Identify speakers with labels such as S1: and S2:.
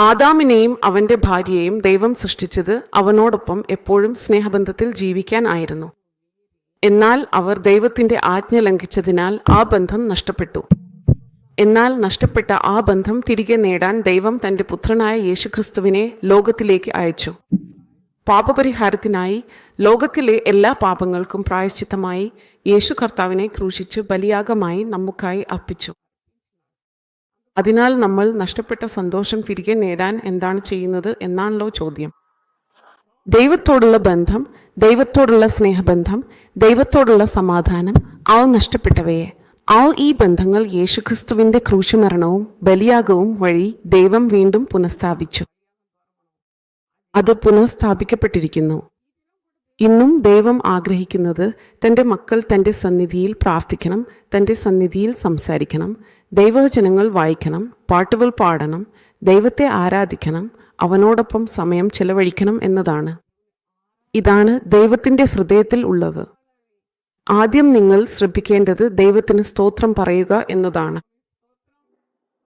S1: ആദാമിനെയും അവന്റെ ഭാര്യയെയും ദൈവം സൃഷ്ടിച്ചത് അവനോടൊപ്പം എപ്പോഴും സ്നേഹബന്ധത്തിൽ ജീവിക്കാൻ ആയിരുന്നു. എന്നാൽ അവർ ദൈവത്തിന്റെ ആജ്ഞ ലംഘിച്ചതിനാൽ ആ ബന്ധം നഷ്ടപ്പെട്ടു. എന്നാൽ നഷ്ടപ്പെട്ട ആ ബന്ധം തിരികെ നേടാൻ ദൈവം തന്റെ പുത്രനായ യേശുക്രിസ്തുവിനെ ലോകത്തിലേക്ക് അയച്ചു. പാപപരിഹാരത്തിനായി ലോകത്തിലെ എല്ലാ പാപങ്ങൾക്കും പ്രായശ്ചിത്തമായി യേശു കർത്താവിനെ ക്രൂശിച്ച് ബലിയാഗമായി നമുക്കായി അർപ്പിച്ചു. അതിനാൽ നമ്മൾ നഷ്ടപ്പെട്ട സന്തോഷം തിരികെ നേടാൻ എന്താണ് ചെയ്യുന്നത് എന്നാണല്ലോ ചോദ്യം. ദൈവത്തോടുള്ള ബന്ധം ദൈവത്തോടുള്ള സ്നേഹബന്ധം ദൈവത്തോടുള്ള സമാധാനം ആ നഷ്ടപ്പെട്ടവയെ. ആ ഈ ബന്ധങ്ങൾ യേശുക്രിസ്തുവിന്റെ ക്രൂശുമരണവും ബലിയാഗവും വഴി ദൈവം വീണ്ടും പുനഃസ്ഥാപിച്ചു. അത് പുനഃസ്ഥാപിക്കപ്പെട്ടിരിക്കുന്നു. ഇന്നും ദൈവം ആഗ്രഹിക്കുന്നത് തന്റെ മക്കൾ തന്റെ സന്നിധിയിൽ പ്രാർത്ഥിക്കണം തന്റെ സന്നിധിയിൽ സംസാരിക്കണം ദൈവവചനങ്ങൾ വായിക്കണം പാട്ടുകൾ പാടണം ദൈവത്തെ ആരാധിക്കണം അവനോടൊപ്പം സമയം ചെലവഴിക്കണം എന്നതാണ്. ഇതാണ് ദൈവത്തിന്റെ ഹൃദയത്തിൽ ഉള്ളത്. ആദ്യം നിങ്ങൾ ശ്രദ്ധിക്കേണ്ടത് ദൈവത്തിന് സ്തോത്രം പറയുക എന്നതാണ്.